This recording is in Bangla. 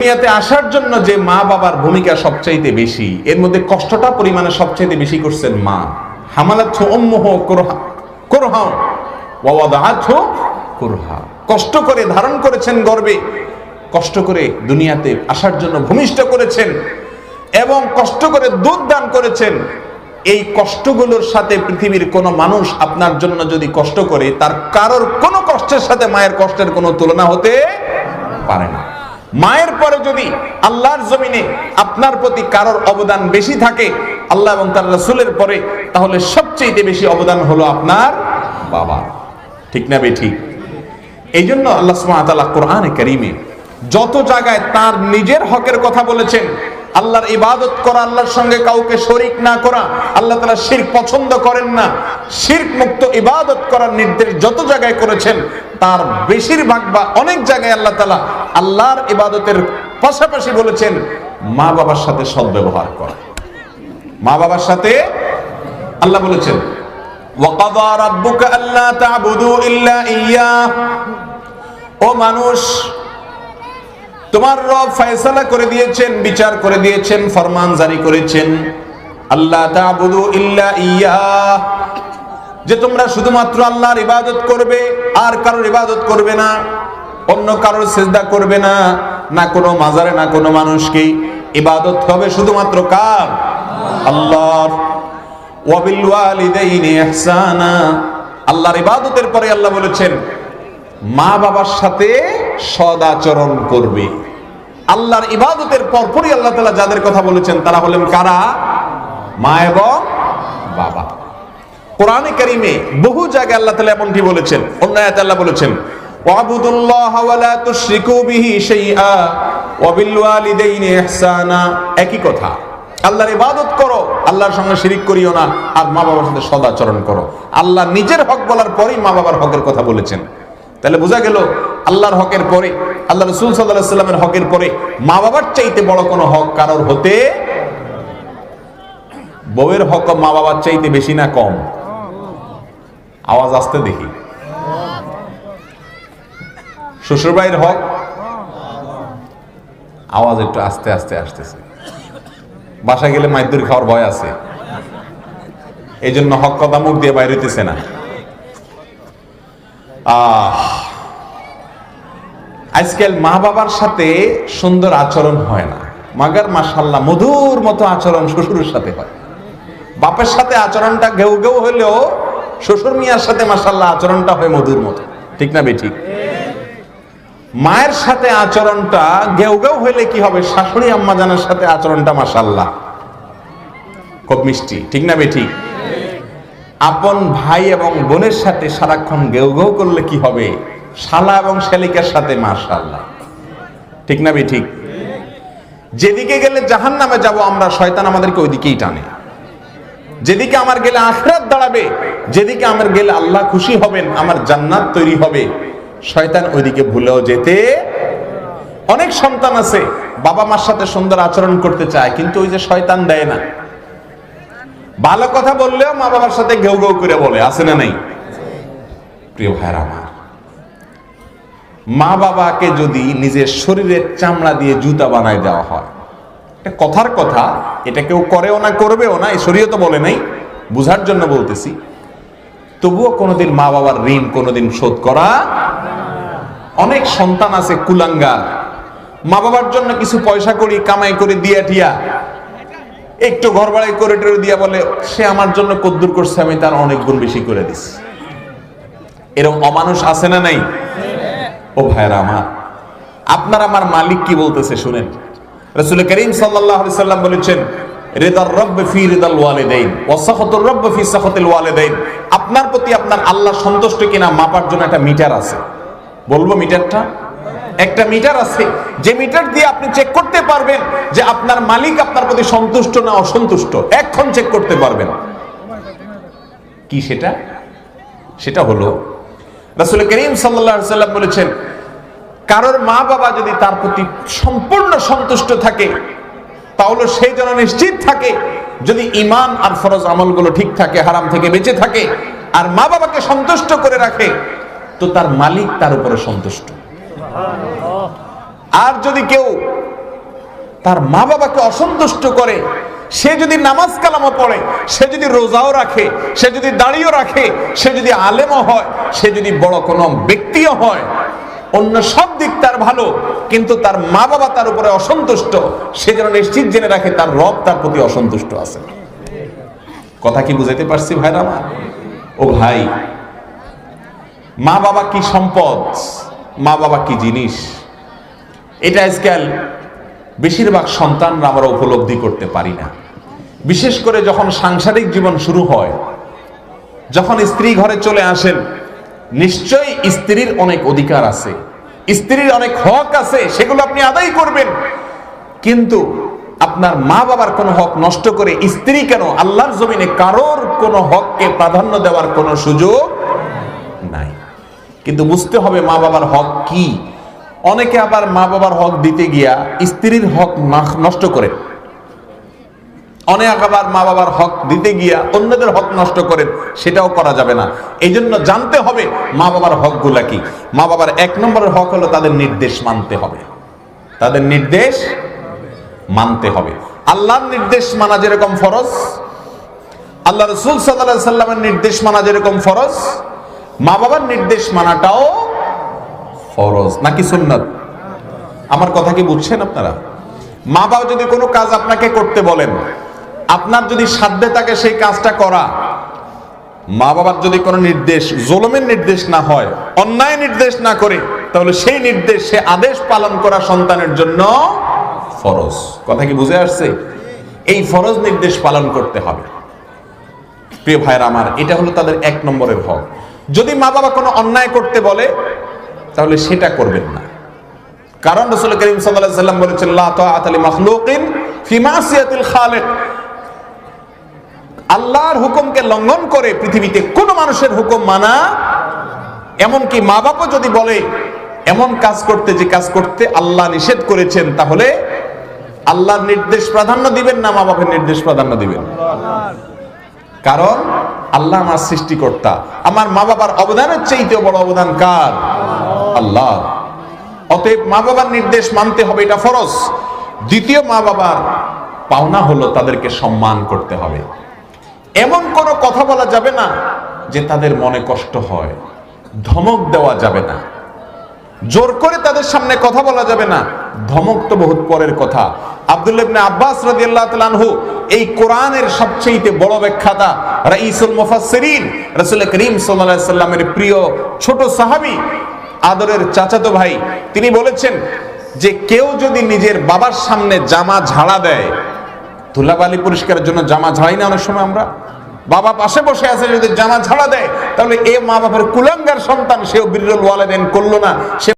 দুনিয়াতে আসার জন্য যে মা বাবার ভূমিকা সবচাইতে বেশি, এর মধ্যে কষ্টটা পরিমাণে সবচাইতে বেশি করছেন মা। হামালাত উম্মুহ কুরহা কুরহা, ওয়া ওয়াদাআতহু কষ্ট করে ধারণ করেছেন গর্বে, কষ্ট করে দুনিয়াতে আসার জন্য ভূমিষ্ঠ করেছেন, এবং কষ্ট করে দুধ দান করেছেন। এই কষ্টগুলোর সাথে পৃথিবীর কোনো মানুষ আপনার জন্য যদি কষ্ট করে, তার কারোর কোনো কষ্টের সাথে মায়ের কষ্টের কোনো তুলনা হতে পারে না। মায়ের পরে যদি আল্লাহর জমিনে আপনার প্রতি কারোর অবদান বেশি থাকে, আল্লাহ এবং তার রসুলের পরে, তাহলে সবচেয়ে বেশি অবদান হলো আপনার বাবা। ঠিক না বেঠি? এই জন্য আল্লাহ সুমাতালা কোরআনে করিমে যত জায়গায় তার নিজের হকের কথা বলেছেন আল্লাহর ইবাদত করা, আল্লাহর সঙ্গে কাউকে শরিক না করা, আল্লাহ তালা শির পছন্দ করেন না। শির্ক মুক্ত ইবাদত করার নির্দেশ যত জায়গায় করেছেন, তার বেশিরভাগ বা অনেক জায়গায় আল্লাহ তালা আল্লাহর ইবাদতের পাশাপাশি বলেছেন, মা বাবার সাথে সদ্ব্যবহার করা। মা বাবার সাথে আল্লাহ বলেছেন, ওয়াকাদা রাব্বুকা আল্লা তা'বুদু ইল্লা ইয়াহ ও মানুষ তোমার রব ফয়সালা করে দিয়েছেন, বিচার করে দিয়েছেন, ফরমান জারি করেছেন। আল্লাহ তাবুদু ইল্লা ইয়া যে তোমরা শুধুমাত্র আল্লাহর ইবাদত করবে, আর কারোর ইবাদত করবে না, অন্য কারোর সেজদা করবে না না কোনো মাজারে, না কোনো মানুষকে। ইবাদত হবে শুধুমাত্র কার? আল্লাহর। ওয়াবিল ওয়ালিদাইনি ইহসানা। আল্লাহর ইবাদতের পরে আল্লাহ বলেছেন মা বাবার সাথে সদাচরণ করবে। আল্লাহর ইবাদতের পরপরই আল্লাহ তালা যাদের কথা বলেছেন, তারা হলেন কারা? মা এবং বাবা। কোরআনে কারিমে বহু জায়গায় আল্লাহ তালা এমনটি বলেছেন, অন্য আল্লাহ বলেছেন একই কথা, আল্লাহর ইবাদত করো, আল্লাহর সঙ্গে শিরিক করিও না, আর মা বাবার সাথে সদাচরণ করো। আল্লাহ নিজের হক বলার পরেই মা বাবার হকের কথা বলেছেন। তাহলে বোঝা গেল আল্লাহর হকের পরে, আল্লাহ রসুল সাল্লাহ সাল্লামের হকের পরে মা বাবার চাইতে বড় কোনো হক কারোর হতে বউয়ের হক মা বাবার চাইতে বেশি না কম? আওয়াজ আসতে দেখি। শ্বশুরবাড়ির হক? আওয়াজ একটু আস্তে আস্তে আসতেছে। বাসায় গেলে মাইদুর খাওয়ার ভয় আছে। এই জন্য হক কথা মুখ দিয়ে বাইরে হইতেছে না। আজকাল মা বাবার সাথে সুন্দর আচরণ হয় না। মাগার মাসাল্লাহ মধুর মতো আচরণ শ্বশুরের সাথে হয়। বাপের সাথে আচরণটা ঘেউ ঘেউ হলেও শ্বশুর মিয়ার সাথে মাসাল্লাহ আচরণটা হয় মধুর মতো। ঠিক না বেঠিক? মায়ের সাথে আচরণটা ঘেউ ঘেউ হইলে কি হবে? শাশুড়ি আম্মাজানের সাথে আচরণটা মাসাল্লাহ খুব মিষ্টি, ঠিক না বেঠিক? আপন ভাই এবং বোনের সাথে সারাক্ষণ গেউ গেউ করলে কি হবে? শালা এবং শালিকার সাথে মাশাল্লাহ ঠিক না বে ঠিক? যেদিকে গেলে জাহান নামে যাব, আমরা শয়তান আমাদেরকে ওইদিকেই টানে। যেদিকে আমার গেলে আখরাত দাঁড়াবে, যেদিকে আমার গেলে আল্লাহ খুশি হবেন, আমার জান্নাত তৈরি হবে। শয়তান ওইদিকে ভুলেও যেতে অনেক সন্তান আছে বাবা মার সাথে সুন্দর আচরণ করতে চায়, কিন্তু ওই যে শয়তান দেয় না। ভালো কথা বললেও মা বাবার সাথে ঘেউ ঘেউ করে বলে, আছে না নাই? প্রিয় ভাইয়ের আমার, মা বাবাকে যদি নিজের শরীরের চামড়া দিয়ে জুতা বানায় দেওয়া হয়, এটা কথার কথা, এটা কেউ করেও না, করবেও না, এই তো বলে নাই, বুঝার জন্য বলতেছি, তবুও কোনোদিন মা বাবার ঋণ কোনোদিন শোধ করা, অনেক সন্তান আছে কুলাঙ্গার, মা বাবার জন্য কিছু পয়সা করি, কামাই করে দিয়া টিয়া একটু ঘর বাড়াই করে টেরে দিয়া বলে, সে আমার জন্য কদ্দুর করছে, আমি তার অনেক গুণ বেশি করে দিস এরকম অমানুষ আছে না নাই? ও ভাইরা আমার, আপনার আমার মালিক কি বলতেছে শুনেন। রসুল করিম আলাইহি সাল্লাম বলেছেন, রিদার রব্ব ফি রিদাল ওয়ালিদাইন ওয়া সাখাতুর রব্ব ফি সাখাতিল ওয়ালিদাইন। আপনার প্রতি আপনার আল্লাহ সন্তুষ্ট কিনা মাপার জন্য একটা মিটার আছে। বলব মিটারটা? একটা মিটার আছে। যে মিটার দিয়ে আপনি চেক করতে পারবেন যে আপনার মালিক আপনার প্রতি সন্তুষ্ট না অসন্তুষ্ট। এখন চেক করতে পারবেন। কি সেটা? সেটা হলো, রাসূল করিম আলাইহি সাল্লাম বলেছেন, কারোর মা বাবা যদি তার প্রতি সম্পূর্ণ সন্তুষ্ট থাকে, তাহলে সেই যেন নিশ্চিত থাকে, যদি ইমান আর ফরজ আমলগুলো ঠিক থাকে, হারাম থেকে বেঁচে থাকে, আর মা বাবাকে সন্তুষ্ট করে রাখে, তো তার মালিক তার উপরে সন্তুষ্ট। আর যদি কেউ তার মা বাবাকে অসন্তুষ্ট করে, সে যদি নামাজ কালামও পড়ে, সে যদি রোজাও রাখে, সে যদি দাড়িও রাখে, সে যদি আলেমও হয়, সে যদি বড় কোনো ব্যক্তিও হয়, অন্য সব দিক তার ভালো, কিন্তু তার মা বাবা তার উপরে অসন্তুষ্ট, সে যেন নিশ্চিত জেনে রাখে তার রব তার প্রতি অসন্তুষ্ট আছে। কথা কি বুঝাইতে পারছি ভাইরা ও ভাই, মা বাবা কি সম্পদ? মা বাবা কি জিনিস? এটা আজকাল বেশিরভাগ সন্তানরা আমরা উপলব্ধি করতে পারি না। বিশেষ করে যখন সাংসারিক জীবন শুরু হয়, যখন স্ত্রী ঘরে চলে আসেন, নিশ্চয়ই স্ত্রীর অনেক অধিকার আছে। স্ত্রীর অনেক হক আছে, সেগুলো আপনি আদায় করবেন। কিন্তু আপনার মা বাবার কোনো হক নষ্ট করে স্ত্রী কেন? আল্লাহর জমিনে কারোর কোনো হককে প্রাধান্য দেওয়ার কোনো সুযোগ কিন্তু বুঝতে হবে মা বাবার হক কি। অনেকে আবার মা বাবার হক দিতে গিয়া স্ত্রীর হক নষ্ট করে। অনেক আবার মা বাবার হক দিতে গিয়া অন্যদের হক নষ্ট করেন সেটাও করা যাবে না। এই জন্য জানতে হবে মা বাবার হকগুলা কি। মা বাবার এক নম্বরের হক হলো তাদের নির্দেশ মানতে হবে। তাদের নির্দেশ মানতে হবে। আল্লাহর নির্দেশ মানা যেরকম ফরজ, আল্লাহ রসুল সাল্লামের নির্দেশ মানা যেরকম ফরজ মা বাবার নির্দেশ মানাটাও ফরজ, নাকি সুন্নত? আমার কথা কি বুঝছেন আপনারা? মা বাবা যদি কোনো কাজ আপনাকে করতে বলেন, আপনার যদি সাধ্যে থাকে সেই কাজটা করা মা বাবার যদি কোনো নির্দেশ, জোলমের নির্দেশ না হয়, অন্যায় নির্দেশ না করে, তাহলে সেই নির্দেশ, সে আদেশ পালন করা সন্তানের জন্য ফরজ। কথা কি বুঝে আসছে? এই ফরজ নির্দেশ পালন করতে হবে। প্রিয় ভাইয়ের আমার, এটা হলো তাদের এক নম্বরের হক। যদি মা বাবা কোনো অন্যায় করতে বলে, তাহলে সেটা করবেন না। কারণ রসুল করিম সাল্লাম বলেছেন আল্লাহর হুকুমকে লঙ্ঘন করে পৃথিবীতে কোনো মানুষের হুকুম মানা, এমনকি মা বাবা যদি বলে, এমন কাজ করতে যে কাজ করতে আল্লাহ নিষেধ করেছেন, তাহলে আল্লাহর নির্দেশ প্রাধান্য দিবেন না মা বাবার নির্দেশ প্রাধান্য দিবেন? কারণ আল্লাহ আমার সৃষ্টিকর্তা। আমার মা বাবার অবদানের চাইতেও বড় অবদান কার? আল্লাহ। অতএব মা বাবার নির্দেশ মানতে হবে, এটা ফরজ। দ্বিতীয় মা বাবার পাওনা হলো তাদেরকে সম্মান করতে হবে। এমন কোনো কথা বলা যাবে না যে তাদের মনে কষ্ট হয়, ধমক দেওয়া যাবে না। জোর করে তাদের সামনে কথা বলা যাবে না। ধমক তো বহুত পরের কথা। আব্দুল্লাহ ইবনে আব্বাস এই কোরআনের সবচেয়ে বড় ব্যাখ্যাতা রাইসুল মুফাসসিরিন, রাসূল করিম সাল্লাল্লাহু আলাইহি প্রিয় ছোট সাহাবী আদরের চাচাতো ভাই, তিনি বলেছেন যে কেউ যদি নিজের বাবার সামনে জামা ঝাড়া দেয়, ধুলাবালি পরিষ্কারের জন্য জামা ঝাড়াই না অনেক সময় আমরা। বাবা পাশে বসে আছে যদি জামা ঝাড়া দেয়, তাহলে এ মা বাবার কুলাঙ্গার সন্তান সেও বিরল ওয়ালেদেন করল না, সে